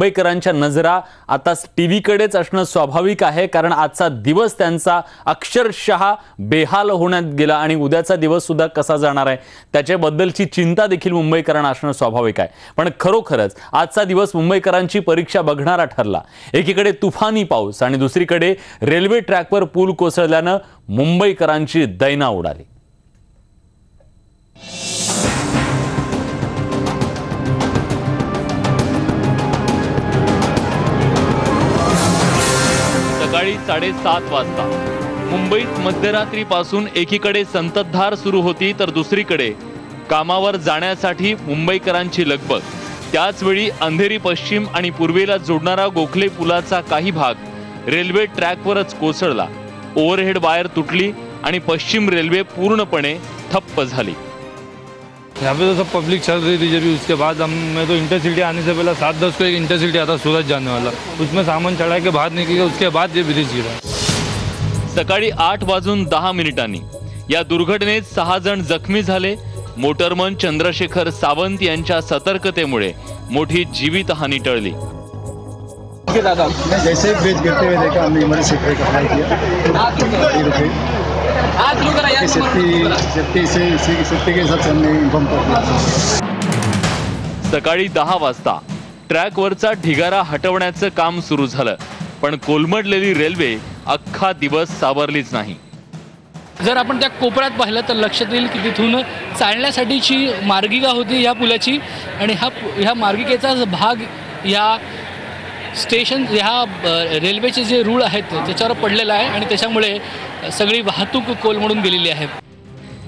मुंबईकरांच्या नजरा आता टी व्हीकडेच असणं स्वाभाविक आहे कारण आजचा दिवस त्यांचा अक्षरशः बेहाल होण्यात गेला आणि उद्याचा दिवस सुद्धा कसा जाणार आहे त्याच्याबद्दलची चिंता देखील मुंबईकरांना असणं स्वाभाविक आहे. पण खरोखरच आजचा दिवस मुंबईकरांची परीक्षा बघणारा ठरला. एकीकडे तुफानी पाऊस आणि दुसरीकडे रेल्वे ट्रॅकवर पूल कोसळल्यानं मुंबईकरांची दैना उडाली. सकाळी साडेसात वाजता. मुंबईत मध्यरात्रीपासून एकीकडे संततधार सुरू होती तर दुसरीकडे कामावर जाण्यासाठी मुंबईकरांची लगबग. त्याचवेळी अंधेरी पश्चिम आणि पूर्वेला जोडणारा गोखले पुलाचा काही भाग रेल्वे ट्रॅकवरच कोसळला. ओव्हरहेड वायर तुटली आणि पश्चिम रेल्वे पूर्णपणे ठप्प झाली. यहाँ पे तो सब पब्लिक चल रही थी जब भी उसके बाद हम मैं तो इंटरसिटी आने से पहले सात दस को एक इंटरसिटी आता सूरत जाने वाला। उसमें सामान चढ़ा के बाहर निकल उसके बाद ये ब्रिज गिरा। सकाळी आठ वाजून दहा मिनिटांनी या दुर्घटनेत सहा जण जखमी झाले. मोटरमन चंद्रशेखर सावंत यांच्या सतर्कतेमुळे मोठी जीवितहानी टळली. मैं जैसे ब्रिज गिरते हुए देखा हमने इमरजेंसी ब्रेक अप्लाई किया सकाळी दहा वाजता ट्रॅकवरचा ढिगारा हटवण्याचं काम सुरू झालं पण कोलमडलेली रेल्वे अख्खा दिवस सावरलीच नाही. जर आपण त्या कोपऱ्यात पाहिलं तर लक्षात येईल की तिथून चालण्यासाठीची मार्गिका होती ह्या पुलाची आणि हा ह्या मार्गिकेचा भाग ह्या स्टेशन ह्या रेल्वेचे जे रूळ आहेत त्याच्यावर पडलेला आहे आणि त्याच्यामुळे सगळी वाहतूक कोलमडून गेलेली आहे.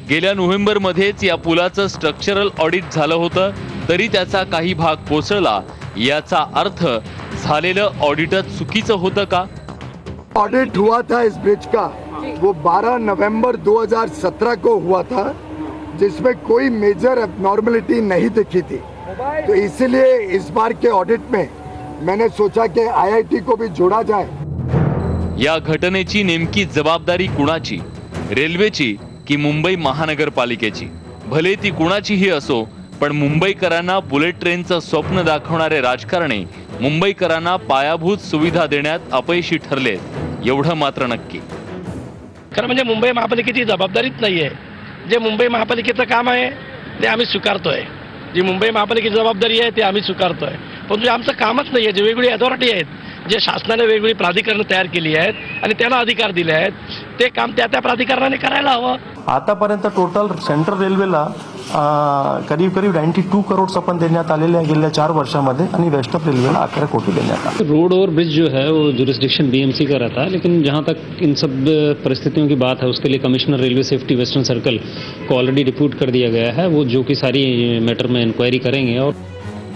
गेल्या नोव्हेंबरमध्येच या पुलाचं स्ट्रक्चरल ऑडिट झालं होतं तरी त्याचा काही भाग कोसळला. याचा अर्थ झालेलं ऑडिटच चुकीचं होतं का? ऑडिट हुआ था इस ब्रिज का। वो 12 नवंबर 2017 को हुआ था जिसमें कोई मेजर एबनॉर्मलिटी नहीं दिखी थी। तो इसीलिए इस बार के ऑडिट में मैंने सोचा कि आईआईटी को भी जोड़ा जाए। या घटनेची नेमकी जबाबदारी कुणाची? रेल्वेची की मुंबई महानगरपालिकेची? भले ती कुणाचीही असो पण मुंबईकरांना बुलेट ट्रेनचं स्वप्न दाखवणारे राजकारणी मुंबईकरांना पायाभूत सुविधा देण्यात अपयशी ठरले एवढं मात्र नक्की. खरं म्हणजे मुंबई महापालिकेची जबाबदारीच नाही आहे जे मुंबई महापालिकेचं काम आहे ते आम्ही स्वीकारतोय. जी मुंबई महापालिकेची जबाबदारी आहे ते आम्ही स्वीकारतोय. परंतु जे आमचं कामच नाही आहे जे वेगवेगळी अथॉरिटी आहेत जे शासनाने वेगवेगळी प्राधिकरणं तयार केली आहेत आणि त्यांना अधिकार दिले आहेत ते काम त्या त्या प्राधिकरणाने करायला हवं. आतापर्यंत टोटल सेंट्रल रेल्वेला अं, करीब करीब नाईन्टी टू करोड्स आपण देण्यात आलेले आहे गेल्या चार वर्षामध्ये आणि वेस्टर्न रेल्वेला अकरा कोटी देण्यात आले. रोड और ब्रिज जो है वो जुरिस्डिक्शन बीएमसी का रहता है लेकिन जहाँ तक इन सब परिस्थितियों की बात है उसके लिए commissioner railway safety western circle को ऑलरेडी रिपोर्ट कर दिया गया है वो जो कि सारी मैटर में इंक्वायरी करेंगे और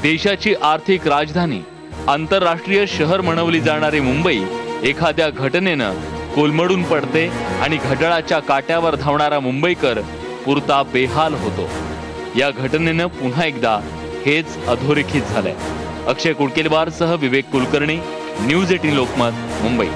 देशाची आर्थिक राजधानी आंतरराष्ट्रीय शहर म्हणवली जाणारी मुंबई एखाद्या घटनेनं कोलमडून पडते आणि घड्याळाच्या काट्यावर धावणारा मुंबईकर पुरता बेहाल होतो. या घटनेनं पुन्हा एकदा हेच अधोरेखित झालंय. अक्षय कुडकेलवारसह विवेक कुलकर्णी न्यूज एटीन लोकमत मुंबई.